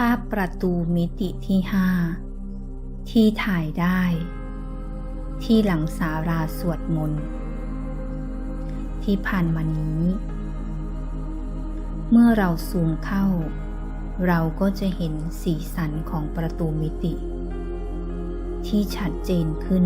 ภาพประตูมิติที่ห้าที่ถ่ายได้ ที่หลังสาราสวดมนต์ที่ผ่านมานี้ เมื่อเราซูมเข้า เราก็จะเห็นสีสันของประตูมิติ ที่ชัดเจนขึ้น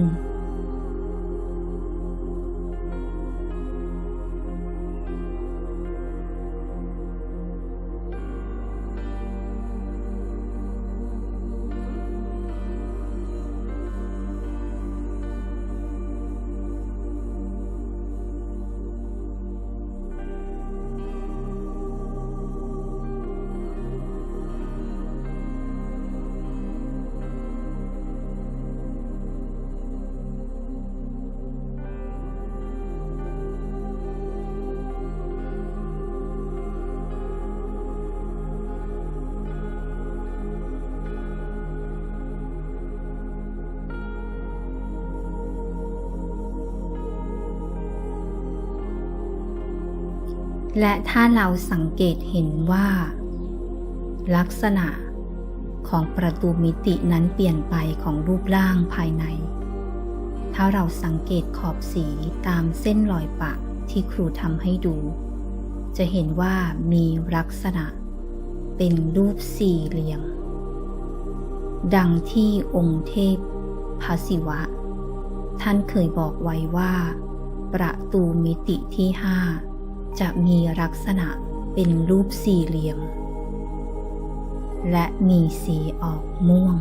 และถ้าเราสังเกตเห็นว่า ลักษณะของประตูมิตินั้นเปลี่ยนไปของรูปร่างภายใน ถ้าเราสังเกตขอบสีตามเส้นรอยปะที่ครูทำให้ดู จะเห็นว่ามีลักษณะ เป็นรูปสี่เหลี่ยม ดังที่องค์เทพพระศิวะ ท่านเคยบอกไว้ว่า ประตูมิติที่ห้า จะมีลักษณะเป็นรูปสี่เหลี่ยม และมีสีออกม่วง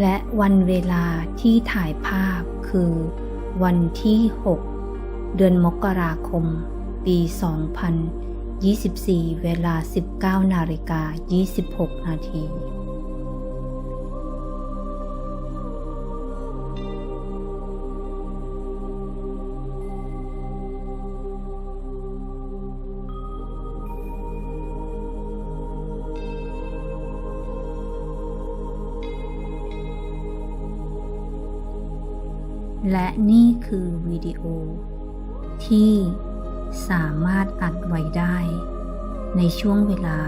และวันเวลาที่ถ่ายภาพคือวันที่ 6 เดือนมกราคม ปี 2024 เวลา 19นาฬิกา26 นาทีและนี่คือวิดีโอ ที่สามารถอัดไว้ได้ ในช่วงเวลา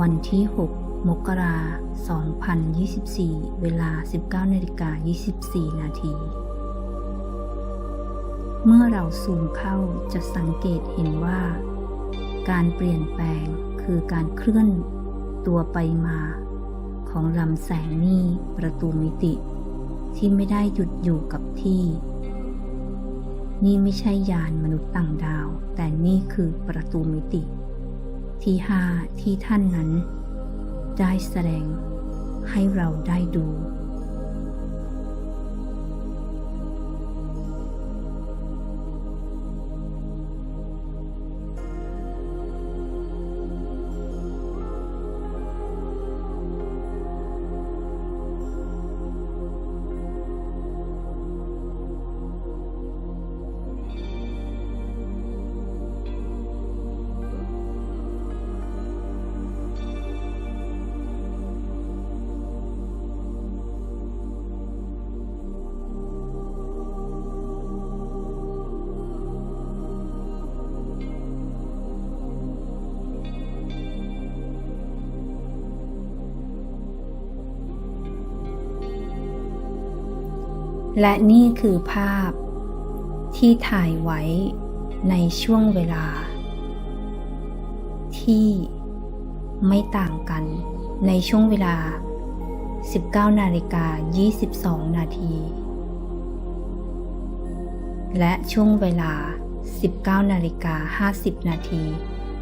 วันที่ 6 มกราคม 2024 เวลา 19นาฬิกา24 นาที เมื่อเราซูมเข้าจะสังเกตเห็นว่า การเปลี่ยนแปลงคือการเคลื่อนตัวไปมาของลำแสงนี่ประตูมิติ ที่ไม่ได้หยุดอยู่กับที่ นี่ไม่ใช่ยานมนุษย์ต่างดาว แต่นี่คือประตูมิติ ที่ห้าที่ท่านนั้น ได้แสดงให้เราได้ดู และนี่คือภาพ ที่ถ่ายไว้ในช่วงเวลา ที่ไม่ต่างกันในช่วงเวลา 19นาฬิกา22 นาที และช่วงเวลา 19นาฬิกา50 นาที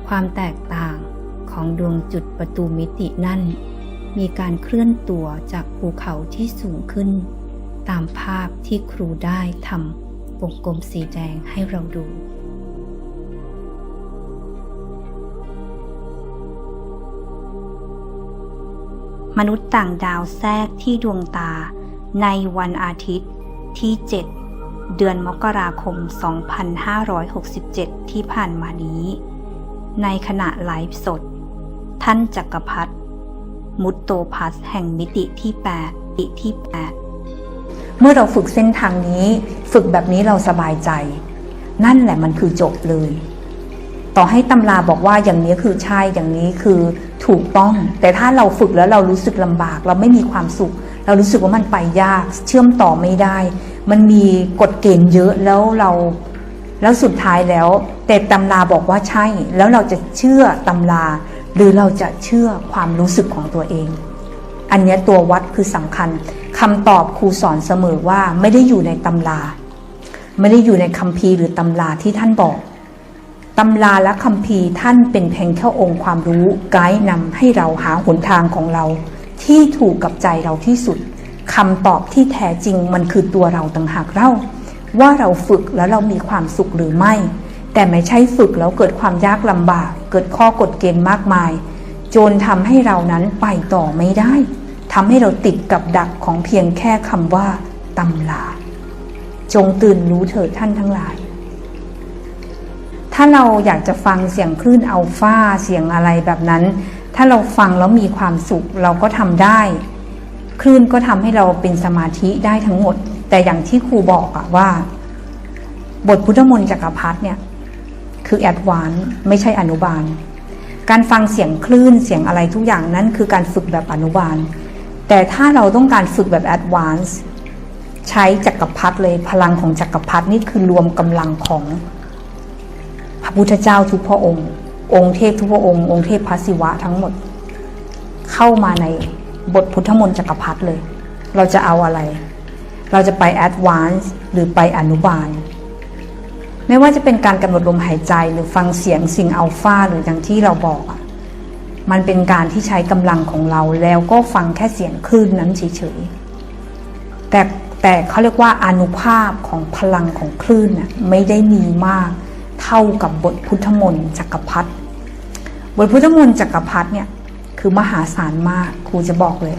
ความแตกต่างของดวงจุดประตูมิตินั่น มีการเคลื่อนตัวจากภูเขาที่สูงขึ้น ตามภาพที่ครูได้ทำวงกลมสีแดงให้เราดู มนุษย์ต่างดาวแทรกที่ดวงตาในวันอาทิตย์ที่ 7 เดือนมกราคม 2567 ที่ผ่านมานี้ ในขณะไลฟ์สด ท่านจักรพรรดิมุตโตพัสแห่งมิติที่ 8 มิติที่ 8 เมื่อเราฝึกเส้นทางนี้ ฝึกแบบนี้เราสบายใจ นั่นแหละมันคือจบเลย ต่อให้ตำราบอกว่าอย่างนี้คือใช่อย่างนี้คือถูกต้อง แต่ถ้าเราฝึกแล้วเรารู้สึกลำบาก เราไม่มีความสุข เรารู้สึกว่ามันไปยาก เชื่อมต่อไม่ได้ มันมีกฎเกณฑ์เยอะแล้วเราแล้วสุดท้ายแล้วแต่ตำราบอกว่าใช่ แล้วเราจะเชื่อตำรา หรือเราจะเชื่อความรู้สึกของตัวเอง อันนี้ตัววัดคือสำคัญคำตอบครูสอนเสมอว่าไม่ได้อยู่ในตำรา ไม่ได้อยู่ในคัมภีร์หรือตำราที่ท่านบอกตำราและคัมภีร์ท่านเป็นเพียงแค่องค์ความรู้ไกด์นำให้เราหาหนทางของเรา ที่ถูกกับใจเราที่สุดคำตอบที่แท้จริงมันคือตัวเราต่างหากเราว่าเราฝึกแล้วเรามีความสุขหรือไม่ แต่ไม่ใช่ฝึกแล้วเกิดความยากลำบาก เกิดข้อกฎเกณฑ์มากมาย จนทำให้เรานั้นไปต่อไม่ได้ ทำให้เราติดกับดักของเพียงแค่คำว่าตำลา จงตื่นรู้เถิดท่านทั้งหลาย ถ้าเราอยากจะฟังเสียงคลื่นอัลฟาเสียงอะไรแบบนั้น ถ้าเราฟังแล้วมีความสุขเราก็ทำได้ คลื่นก็ทำให้เราเป็นสมาธิได้ทั้งหมด แต่อย่างที่ครูบอกอะว่า บทพุทธมนต์จักรพรรดิเนี่ย คือแอดวานไม่ใช่อนุบาลการฟังเสียงคลื่นเสียงอะไรทุกอย่างนั้นคือการฝึกแบบอนุบาล แต่ถ้าเราต้องการฝึกแบบแอดวานซ์ใช้จักรพรรดิเลยพลังของจักรพรรดินี่คือรวมกำลังของพระพุทธเจ้าทุกพระองค์ องค์เทพทุกพระองค์ องค์เทพพระศิวะทั้งหมด เข้ามาในบทพุทธมนต์จักรพรรดิเลย เราจะเอาอะไร เราจะไปแอดวานซ์หรือไปอนุบาล ไม่ว่าจะเป็นการกำหนดลมหายใจหรือฟังเสียงสิ่งอัลฟาหรืออย่างที่เราบอกอะ มันเป็นการที่ใช้กำลังของเราแล้วก็ฟังแค่เสียงคลื่นนั้นเฉยๆ แต่แต่เขาเรียกว่าอนุภาพของพลังของคลื่นน่ะไม่ได้มีมากเท่ากับบทพุทธมนต์จักรพรรดิบทพุทธมนต์จักรพรรดิเนี่ยคือมหาศาลมากครูจะบอกเลย